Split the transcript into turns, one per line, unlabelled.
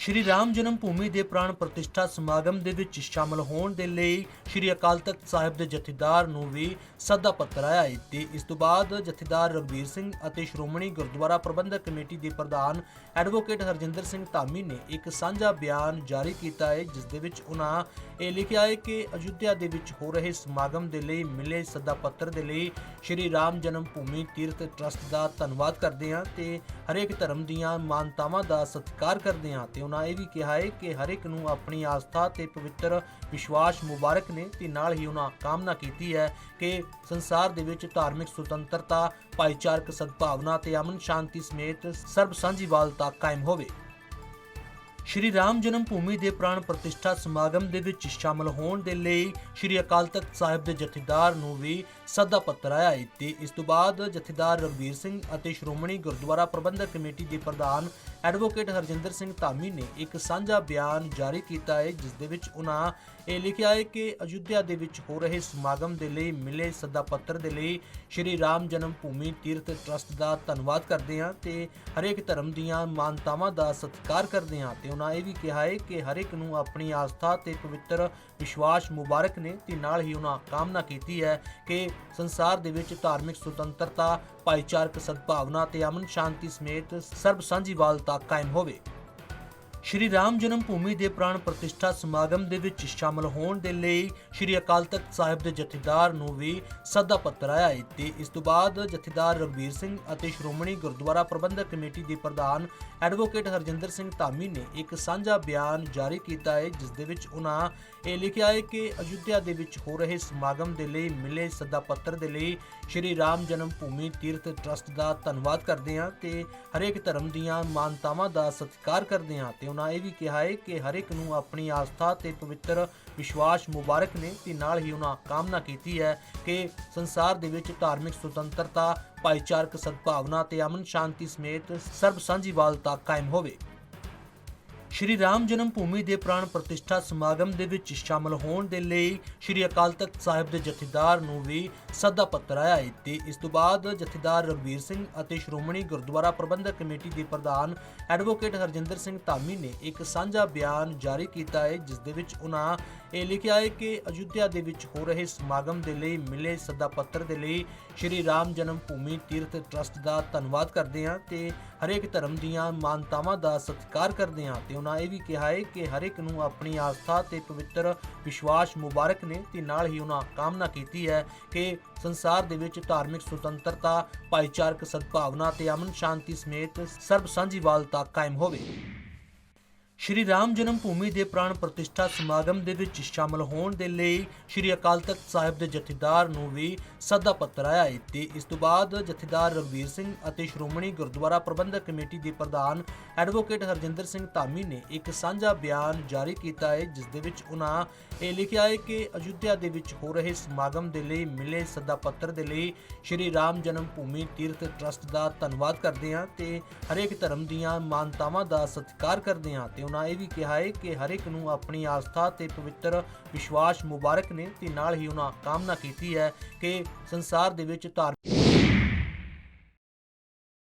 ਸ਼੍ਰੀ ਰਾਮ ਜਨਮ ਭੂਮੀ ਦੇ ਪ੍ਰਾਣ ਪ੍ਰਤਿਸ਼ਠਾ ਸਮਾਗਮ ਦੇ ਵਿੱਚ ਸ਼ਾਮਲ ਹੋਣ ਦੇ ਲਈ ਸ਼੍ਰੀ ਅਕਾਲ ਤਖਤ ਸਾਹਿਬ ਦੇ ਜਥੇਦਾਰ ਨੂੰ ਵੀ ਸੱਦਾ ਪੱਤਰ ਆਇਆ ਹੈ ਤੇ ਇਸ ਤੋਂ ਬਾਅਦ ਜਥੇਦਾਰ ਰਗਵੀਰ ਸਿੰਘ ਅਤੇ ਸ਼੍ਰੋਮਣੀ ਗੁਰਦੁਆਰਾ ਪ੍ਰਬੰਧਕ ਕਮੇਟੀ ਦੇ ਪ੍ਰਧਾਨ ਐਡਵੋਕੇਟ ਹਰਜਿੰਦਰ ਸਿੰਘ ਧਾਮੀ ਨੇ ਇੱਕ ਸਾਂਝਾ ਬਿਆਨ ਜਾਰੀ ਕੀਤਾ ਹੈ, ਜਿਸ ਦੇ ਵਿੱਚ ਉਹਨਾਂ ਇਹ ਲਿਖਿਆ ਹੈ ਕਿ ਅਯੁੱਧਿਆ ਦੇ ਵਿੱਚ ਹੋ ਰਹੇ ਸਮਾਗਮ ਦੇ ਲਈ ਮਿਲੇ ਸੱਦਾ ਪੱਤਰ ਦੇ ਲਈ ਸ਼੍ਰੀ ਰਾਮ ਜਨਮ ਭੂਮੀ ਤੀਰਥ ਟਰਸਟ ਦਾ ਧੰਨਵਾਦ ਕਰਦੇ ਹਾਂ ਤੇ ਹਰੇਕ ਧਰਮ ਦੀਆਂ ਮਾਨਤਾਵਾਂ ਦਾ ਸਤਿਕਾਰ ਕਰਦੇ ਹਾਂ ਤੇ ਉਹਨਾਂ ਇਹ ਵੀ ਕਿਹਾ ਹੈ ਕਿ ਹਰੇਕ ਨੂੰ ਆਪਣੀ ਆਸਥਾ ਤੇ ਪਵਿੱਤਰ ਵਿਸ਼ਵਾਸ ਮੁਬਾਰਕ ਨੇ ਤੇ ਨਾਲ ਹੀ ਉਹਨਾਂ ਕਾਮਨਾ ਕੀਤੀ ਹੈ ਕਿ ਸੰਸਾਰ ਦੇ ਵਿੱਚ ਧਾਰਮਿਕ ਸੁਤੰਤਰਤਾ, ਭਾਈਚਾਰਕ ਸਦਭਾਵਨਾ ਤੇ ਅਮਨ ਸ਼ਾਂਤੀ ਸਮੇਤ ਸਰਬ ਸਾਂਝੀਵਾਲਤਾ ਕਾਇਮ ਹੋਵੇ। ਸ਼੍ਰੀ ਰਾਮ ਜਨਮ ਭੂਮੀ ਦੇ ਪ੍ਰਾਣ ਪ੍ਰਤਿਸ਼ਠਾ ਸਮਾਗਮ ਦੇ ਵਿੱਚ ਸ਼ਾਮਲ ਹੋਣ ਦੇ ਲਈ ਸ਼੍ਰੀ ਅਕਾਲ ਤਖਤ ਸਾਹਿਬ ਦੇ ਜਥੇਦਾਰ ਨੂੰ ਵੀ ਸੱਦਾ ਪੱਤਰ ਆਇਆ ਹੈ ਤੇ ਇਸ ਤੋਂ ਬਾਅਦ ਜਥੇਦਾਰ ਰਗਵੀਰ ਸਿੰਘ ਅਤੇ ਸ਼੍ਰੋਮਣੀ ਗੁਰਦੁਆਰਾ ਪ੍ਰਬੰਧਕ ਕਮੇਟੀ ਦੇ ਪ੍ਰਧਾਨ ਐਡਵੋਕੇਟ ਹਰਜਿੰਦਰ ਸਿੰਘ ਧਾਮੀ ਨੇ ਇੱਕ ਸਾਂਝਾ ਬਿਆਨ ਜਾਰੀ ਕੀਤਾ ਹੈ, ਜਿਸ ਦੇ ਵਿੱਚ ਉਹਨਾਂ ਇਹ ਲਿਖਿਆ ਹੈ ਕਿ ਅਯੁੱਧਿਆ ਦੇ ਵਿੱਚ ਹੋ ਰਹੇ ਸਮਾਗਮ ਦੇ ਲਈ ਮਿਲੇ ਸੱਦਾ ਪੱਤਰ ਦੇ ਲਈ ਸ਼੍ਰੀ ਰਾਮ ਜਨਮ ਭੂਮੀ ਤੀਰਥ ਟਰਸਟ ਦਾ ਧੰਨਵਾਦ ਕਰਦੇ ਹਾਂ ਤੇ ਹਰੇਕ ਧਰਮ ਦੀਆਂ ਮਾਨਤਾਵਾਂ ਦਾ ਸਤਿਕਾਰ ਕਰਦੇ ਹਾਂ ਤੇ ਉਹਨਾਂ ਇਹ ਵੀ ਕਿਹਾ ਹੈ ਕਿ ਹਰੇਕ ਨੂੰ ਆਪਣੀ ਆਸਥਾ ਤੇ ਪਵਿੱਤਰ ਵਿਸ਼ਵਾਸ ਮੁਬਾਰਕ ਨੇ ਤੇ ਨਾਲ ਹੀ ਉਹਨਾਂ ਕਾਮਨਾ ਕੀਤੀ ਹੈ ਕਿ ਸੰਸਾਰ ਦੇ ਵਿੱਚ ਧਾਰਮਿਕ ਸੁਤੰਤਰਤਾ, ਭਾਈਚਾਰਕ ਸਦਭਾਵਨਾ ਤੇ ਅਮਨ ਸ਼ਾਂਤੀ ਸਮੇਤ ਸਰਬ ਸਾਂਝੀਵਾਲਤਾ ਕਾਇਮ ਹੋਵੇ। ਸ਼੍ਰੀ ਰਾਮ ਜਨਮ ਭੂਮੀ ਦੇ ਪ੍ਰਾਣ ਪ੍ਰਤਿਸ਼ਠਾ ਸਮਾਗਮ ਦੇ ਵਿੱਚ ਸ਼ਾਮਲ ਹੋਣ ਦੇ ਲਈ ਸ਼੍ਰੀ ਅਕਾਲ ਤਖਤ ਸਾਹਿਬ ਦੇ ਜਥੇਦਾਰ ਨੂੰ ਵੀ ਸੱਦਾ ਪੱਤਰ ਆਇਆ ਹੈ ਤੇ ਇਸ ਤੋਂ ਬਾਅਦ ਜਥੇਦਾਰ ਰਗਵੀਰ ਸਿੰਘ ਅਤੇ ਸ਼੍ਰੋਮਣੀ ਗੁਰਦੁਆਰਾ ਪ੍ਰਬੰਧਕ ਕਮੇਟੀ ਦੇ ਪ੍ਰਧਾਨ ਐਡਵੋਕੇਟ ਹਰਜਿੰਦਰ ਸਿੰਘ ਧਾਮੀ ਨੇ ਇੱਕ ਸਾਂਝਾ ਬਿਆਨ ਜਾਰੀ ਕੀਤਾ ਹੈ, ਜਿਸ ਦੇ ਵਿੱਚ ਉਹਨਾਂ ਇਹ ਲਿਖਿਆ ਹੈ ਕਿ ਅਯੁੱਧਿਆ ਦੇ ਵਿੱਚ ਹੋ ਰਹੇ ਸਮਾਗਮ ਦੇ ਲਈ ਮਿਲੇ ਸੱਦਾ ਪੱਤਰ ਦੇ ਲਈ ਸ਼੍ਰੀ ਰਾਮ ਜਨਮ ਭੂਮੀ ਤੀਰਥ ਟਰਸਟ ਦਾ ਧੰਨਵਾਦ ਕਰਦੇ ਹਾਂ ਤੇ ਹਰੇਕ ਧਰਮ ਦੀਆਂ ਮਾਨਤਾਵਾਂ ਦਾ ਸਤਿਕਾਰ ਕਰਦੇ ਹਾਂ ਤੇ ਉਹਨਾਂ ਇਹ ਵੀ ਕਿਹਾ ਹੈ ਕਿ ਹਰ ਇੱਕ ਨੂੰ ਆਪਣੀ ਆਸਥਾ ਤੇ ਪਵਿੱਤਰ ਵਿਸ਼ਵਾਸ ਮੁਬਾਰਕ ਨੇ ਤੇ ਨਾਲ ਹੀ ਉਹਨਾਂ ਕਾਮਨਾ ਕੀਤੀ ਹੈ ਕਿ ਸੰਸਾਰ ਦੇ ਵਿੱਚ ਧਾਰਮਿਕ ਸੁਤੰਤਰਤਾ, ਭਾਈਚਾਰਕ ਸਦਭਾਵਨਾ ਤੇ ਅਮਨ ਸ਼ਾਂਤੀ ਸਮੇਤ ਸਰਬ ਸਾਂਝੀਵਾਲਤਾ ਕਾਇਮ ਹੋਵੇ। ਸ਼੍ਰੀ ਰਾਮ ਜਨਮ ਭੂਮੀ ਦੇ ਪ੍ਰਾਣ ਪ੍ਰਤਿਸ਼ਠਾ ਸਮਾਗਮ ਦੇ ਵਿੱਚ ਸ਼ਾਮਲ ਹੋਣ ਦੇ ਲਈ ਸ਼੍ਰੀ ਅਕਾਲ ਤਖਤ ਸਾਹਿਬ ਦੇ ਜਥੇਦਾਰ ਨੂੰ ਵੀ ਸੱਦਾ ਪੱਤਰ ਆਇਆ ਹੈ ਤੇ ਇਸ ਤੋਂ ਬਾਅਦ ਜਥੇਦਾਰ ਰਗਵੀਰ ਸਿੰਘ ਅਤੇ ਸ਼੍ਰੋਮਣੀ ਗੁਰਦੁਆਰਾ ਪ੍ਰਬੰਧਕ ਕਮੇਟੀ ਦੇ ਪ੍ਰਧਾਨ ਐਡਵੋਕੇਟ ਹਰਜਿੰਦਰ ਸਿੰਘ ਧਾਮੀ ਨੇ ਇੱਕ ਸਾਂਝਾ ਬਿਆਨ ਜਾਰੀ ਕੀਤਾ ਹੈ, ਜਿਸ ਦੇ ਵਿੱਚ ਉਹਨਾਂ ਇਹ ਲਿਖਿਆ ਹੈ ਕਿ ਅਯੁੱਧਿਆ ਦੇ ਵਿੱਚ ਹੋ ਰਹੇ ਸਮਾਗਮ ਦੇ ਲਈ ਮਿਲੇ ਸੱਦਾ ਪੱਤਰ ਦੇ ਲਈ ਸ਼੍ਰੀ ਰਾਮ ਜਨਮ ਭੂਮੀ ਤੀਰਥ ਟਰਸਟ ਦਾ ਧੰਨਵਾਦ ਕਰਦੇ ਹਾਂ ਤੇ ਹਰੇਕ ਧਰਮ ਦੀਆਂ ਮਾਨਤਾਵਾਂ ਦਾ ਸਤਿਕਾਰ ਕਰਦੇ ਹਾਂ ਤੇ ਉਹਨਾਂ ਇਹ ਵੀ ਕਿਹਾ ਹੈ ਕਿ ਹਰ ਇੱਕ ਨੂੰ ਆਪਣੀ ਆਸਥਾ ਤੇ ਪਵਿੱਤਰ ਵਿਸ਼ਵਾਸ ਮੁਬਾਰਕ ਨੇ ਤੇ ਨਾਲ ਹੀ ਉਹਨਾਂ ਕਾਮਨਾ ਕੀਤੀ ਹੈ ਕਿ ਸੰਸਾਰ ਦੇ ਵਿੱਚ ਧਾਰਮਿਕ ਸੁਤੰਤਰਤਾ, ਭਾਈਚਾਰਕ ਸਦਭਾਵਨਾ ਤੇ ਅਮਨ ਸ਼ਾਂਤੀ ਸਮੇਤ ਸਰਬ ਸਾਂਝੀਵਾਲਤਾ ਕਾਇਮ ਹੋਵੇ। ਸ਼੍ਰੀ ਰਾਮ ਜਨਮ ਭੂਮੀ ਦੇ ਪ੍ਰਾਣ ਪ੍ਰਤਿਸ਼ਠਾ ਸਮਾਗਮ ਦੇ ਵਿੱਚ ਸ਼ਾਮਲ ਹੋਣ ਦੇ ਲਈ ਸ਼੍ਰੀ ਅਕਾਲ ਤਖਤ ਸਾਹਿਬ ਦੇ ਜਥੇਦਾਰ ਨੂੰ ਵੀ ਸੱਦਾ ਪੱਤਰ ਆਇਆ ਹੈ ਤੇ ਇਸ ਤੋਂ ਬਾਅਦ ਜਥੇਦਾਰ ਰਗਵੀਰ ਸਿੰਘ ਅਤੇ ਸ਼੍ਰੋਮਣੀ ਗੁਰਦੁਆਰਾ ਪ੍ਰਬੰਧਕ ਕਮੇਟੀ ਦੇ ਪ੍ਰਧਾਨ ਐਡਵੋਕੇਟ ਹਰਜਿੰਦਰ ਸਿੰਘ ਧਾਮੀ ਨੇ ਇੱਕ ਸਾਂਝਾ ਬਿਆਨ ਜਾਰੀ ਕੀਤਾ ਹੈ, ਜਿਸ ਦੇ ਵਿੱਚ ਉਹਨਾਂ ਇਹ ਲਿਖਿਆ ਹੈ ਕਿ ਅਯੁੱਧਿਆ ਦੇ ਵਿੱਚ ਹੋ ਰਹੇ ਸਮਾਗਮ ਦੇ ਲਈ ਮਿਲੇ ਸੱਦਾ ਪੱਤਰ ਦੇ ਲਈ ਸ਼੍ਰੀ ਰਾਮ ਜਨਮ ਭੂਮੀ ਤੀਰਥ ਟਰਸਟ ਦਾ ਧੰਨਵਾਦ ਕਰਦੇ ਹਾਂ ਤੇ ਹਰੇਕ ਧਰਮ ਦੀਆਂ ਮਾਨਤਾਵਾਂ ਦਾ ਸਤਿਕਾਰ ਕਰਦੇ ਹਾਂ ਤੇ ਉਹਨਾਂ ਇਹ ਵੀ ਕਿਹਾ ਹੈ ਕਿ ਹਰ ਇੱਕ ਨੂੰ ਆਪਣੀ ਆਸਥਾ ਤੇ ਪਵਿੱਤਰ ਵਿਸ਼ਵਾਸ ਮੁਬਾਰਕ ਨੇ ਤੇ ਨਾਲ ਹੀ ਉਹਨਾਂ ਕਾਮਨਾ ਕੀਤੀ ਹੈ ਕਿ ਸੰਸਾਰ ਦੇ ਵਿੱਚ ਧਾਰਮਿਕ